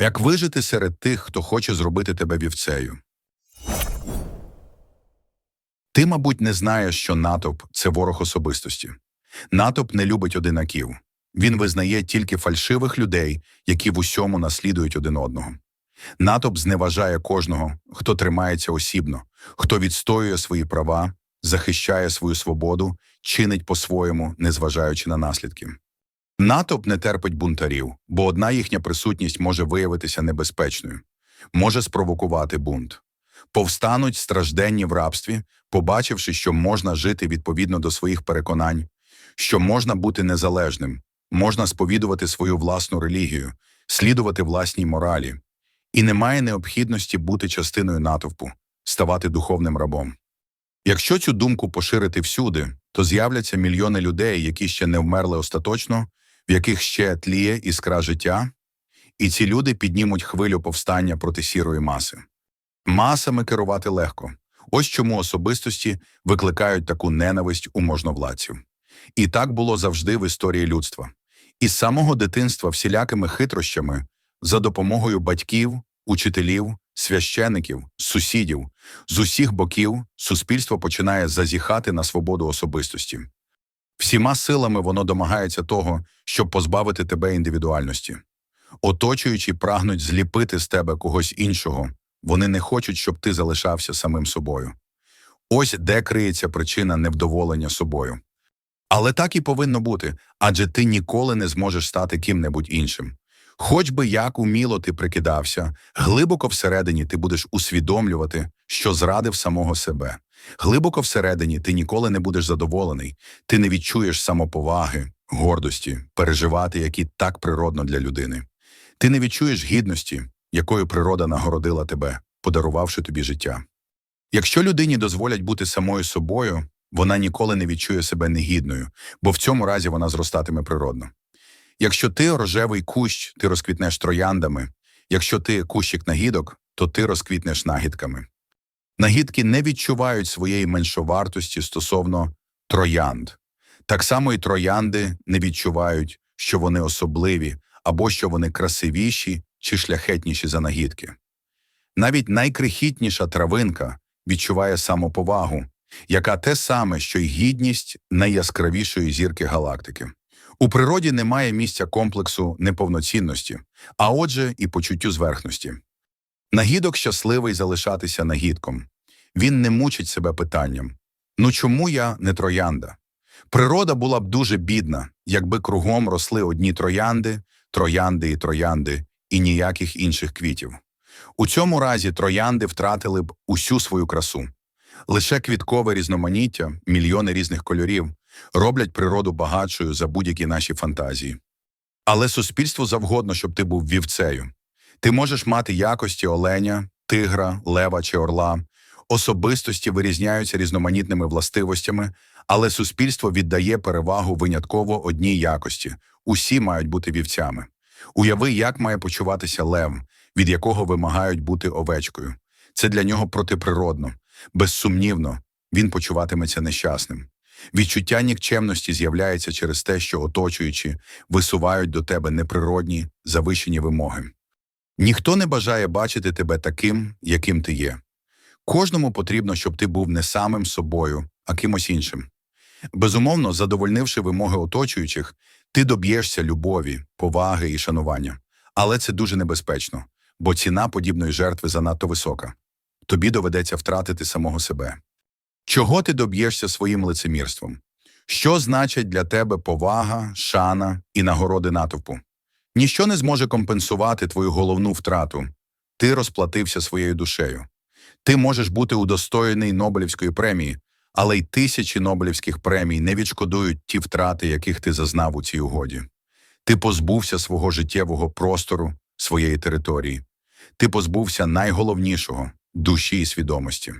Як вижити серед тих, хто хоче зробити тебе вівцею? Ти, мабуть, не знаєш, що натовп це ворог особистості. Натовп не любить одинаків. Він визнає тільки фальшивих людей, які в усьому наслідують один одного. Натовп зневажає кожного, хто тримається осібно, хто відстоює свої права, захищає свою свободу, чинить по-своєму, незважаючи на наслідки. Натовп не терпить бунтарів, бо одна їхня присутність може виявитися небезпечною, може спровокувати бунт. Повстануть стражденні в рабстві, побачивши, що можна жити відповідно до своїх переконань, що можна бути незалежним, можна сповідувати свою власну релігію, слідувати власній моралі, і немає необхідності бути частиною натовпу, ставати духовним рабом. Якщо цю думку поширити всюди, то з'являться мільйони людей, які ще не вмерли остаточно, в яких ще тліє іскра життя, і ці люди піднімуть хвилю повстання проти сірої маси. Масами керувати легко. Ось чому особистості викликають таку ненависть у можновладців. І так було завжди в історії людства. Із самого дитинства всілякими хитрощами, за допомогою батьків, учителів, священиків, сусідів, з усіх боків суспільство починає зазіхати на свободу особистості. Всіма силами воно домагається того, щоб позбавити тебе індивідуальності. Оточуючі прагнуть зліпити з тебе когось іншого, вони не хочуть, щоб ти залишався самим собою. Ось де криється причина невдоволення собою. Але так і повинно бути, адже ти ніколи не зможеш стати ким-небудь іншим. Хоч би як уміло ти прикидався, глибоко всередині ти будеш усвідомлювати, що зрадив самого себе. Глибоко всередині ти ніколи не будеш задоволений, ти не відчуєш самоповаги, гордості, переживати, які так природно для людини. Ти не відчуєш гідності, якою природа нагородила тебе, подарувавши тобі життя. Якщо людині дозволять бути самою собою, вона ніколи не відчує себе негідною, бо в цьому разі вона зростатиме природно. Якщо ти рожевий кущ, ти розквітнеш трояндами, якщо ти кущик нагідок, то ти розквітнеш нагідками. Нагідки не відчувають своєї меншовартості стосовно троянд. Так само і троянди не відчувають, що вони особливі або що вони красивіші чи шляхетніші за нагідки. Навіть найкрихітніша травинка відчуває самоповагу, яка те саме, що й гідність найяскравішої зірки галактики. У природі немає місця комплексу неповноцінності, а отже, і почуттю зверхності. Нагідок щасливий залишатися нагідком. Він не мучить себе питанням ну чому я не троянда? Природа була б дуже бідна, якби кругом росли одні троянди, троянди і троянди, і ніяких інших квітів. У цьому разі троянди втратили б усю свою красу. Лише квіткове різноманіття, мільйони різних кольорів, роблять природу багатшою за будь-які наші фантазії. Але суспільству завгодно, щоб ти був вівцею. Ти можеш мати якості оленя, тигра, лева чи орла. Особистості вирізняються різноманітними властивостями, але суспільство віддає перевагу винятково одній якості. Усі мають бути вівцями. Уяви, як має почуватися лев, від якого вимагають бути овечкою. Це для нього протиприродно. Безсумнівно, він почуватиметься нещасним. Відчуття нікчемності з'являється через те, що оточуючі висувають до тебе неприродні, завищені вимоги. Ніхто не бажає бачити тебе таким, яким ти є. Кожному потрібно, щоб ти був не самим собою, а кимось іншим. Безумовно, задовольнивши вимоги оточуючих, ти доб'єшся любові, поваги і шанування. Але це дуже небезпечно, бо ціна подібної жертви занадто висока. Тобі доведеться втратити самого себе. Чого ти доб'єшся своїм лицемірством? Що значить для тебе повага, шана і нагороди натовпу? Ніщо не зможе компенсувати твою головну втрату. Ти розплатився своєю душею. Ти можеш бути удостоєний Нобелівської премії, але й тисячі Нобелівських премій не відшкодують ті втрати, яких ти зазнав у цій угоді. Ти позбувся свого життєвого простору, своєї території. Ти позбувся найголовнішого душі і свідомості.